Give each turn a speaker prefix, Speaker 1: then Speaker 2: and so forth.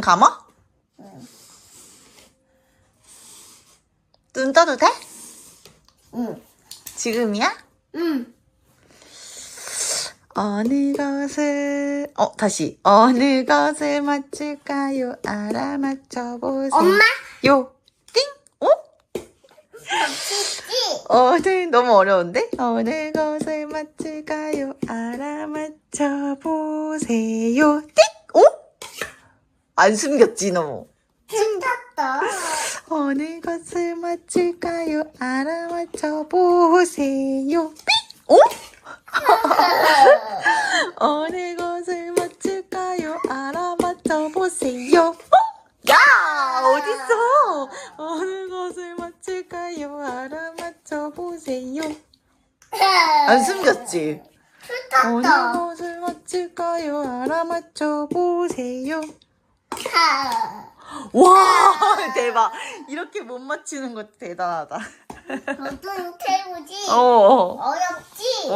Speaker 1: 감아? 눈 떠도 돼?
Speaker 2: 응.
Speaker 1: 지금이야?
Speaker 2: 응.
Speaker 1: 어느 것을 어 다시 어느 것을 맞출까요? 알아맞혀보세요.
Speaker 2: 엄마?
Speaker 1: 요 띵. 어?
Speaker 2: 없지?
Speaker 1: 어느 너무 어려운데? 어느 것을 맞출까요? 알아맞혀보세요. 띵. 어? 안 숨겼지 너무.
Speaker 2: 숨겼다.
Speaker 1: 어느 것을 맞출까요? 알아맞혀 보세요. 삑! 어? 어느 것을 맞출까요? 알아맞혀 보세요. 어? 야! 어딨어? 어느 것을 맞출까요? 알아맞혀 보세요. 안 숨겼지? 어느
Speaker 2: 숨겼다.
Speaker 1: 것을 맞출까요? 알아맞혀 보세요. 와! 대박. 이렇게 못 맞히는 것도 대단하다.
Speaker 2: 너도 이렇게 해보지?
Speaker 1: 어.
Speaker 2: 어렵다.